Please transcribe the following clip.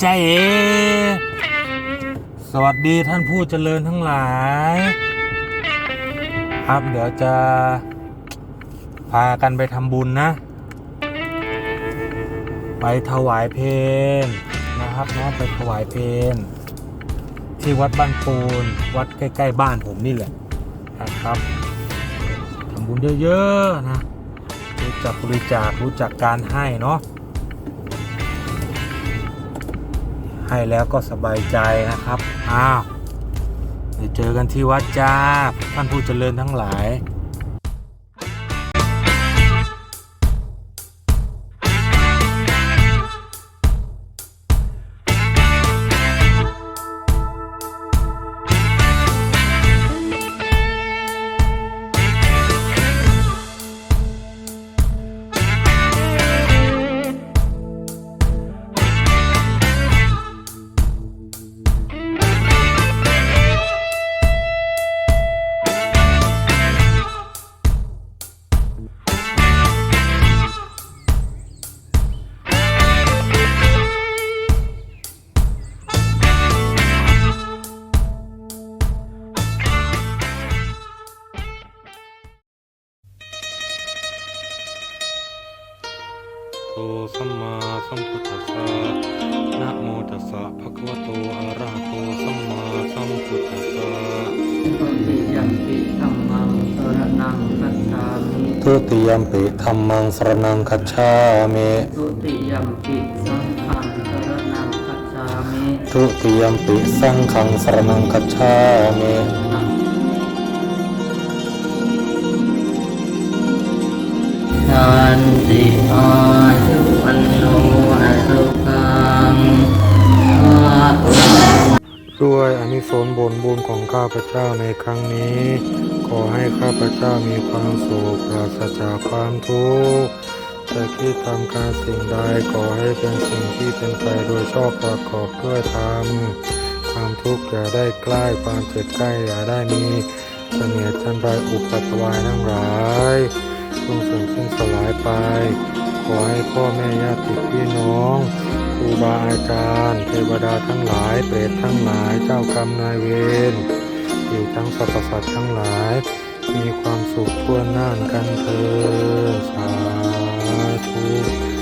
ใจสวัสดีท่านผู้เจริญทั้งหลาย ครับเดี๋ยวจะพากันไปทำบุญนะ ไปถวายเพลนนะครับเนาะไปถวายเพลนที่วัดบ้านปูน วัดใกล้ ๆ บ้านผมนี่แหละนะครับทำบุญเยอะ ๆ นะ รู้จักบริจาครู้จักการให้เนาะ ให้แล้วก็สบายใจนะครับ อ้าวเดี๋ยวเจอกันที่วัดจ้าท่านผู้เจริญทั้งหลาย โตสัมมาสัมพุทธัสสะนะโมตัสสะภะคะวะโตอะระหะโตสัมมาสัมพุทธัสสะตุติยัมปิธัมมังสรนังคัจฉามิทุติยมปิธรรมังสรนังคัจฉามิตุติยัมปิสังฆังสรนังคัจฉามิทุติยมปิสังฆังสรนังคัจฉามิ ด้วยอนิสงส์ผลบุญของข้าพเจ้าในครั้งนี้ ขอให้ข้าพเจ้ามีความสุขปราศจากความทุกข์จะคิดทำการสิ่งใดขอให้เป็นสิ่งที่เป็นไปโดยชอบประกอบด้วยธรรมความทุกข์อย่าได้ใกล้ความเจ็บใกล้อย่าได้มีเสนียดจันไรอุปตวายทั้งหลาย จงสูญสิ้นสลายไป ขอให้พ่อแม่ญาติพี่น้องครูบาอาจารย์เทวดาทั้งหลายเปรตทั้งหลายเจ้ากรรมนายเวรอีกทั้งสรรพสัตว์ทั้งหลาย มีความสุขทั่วหน้ากันเถิดสาธุ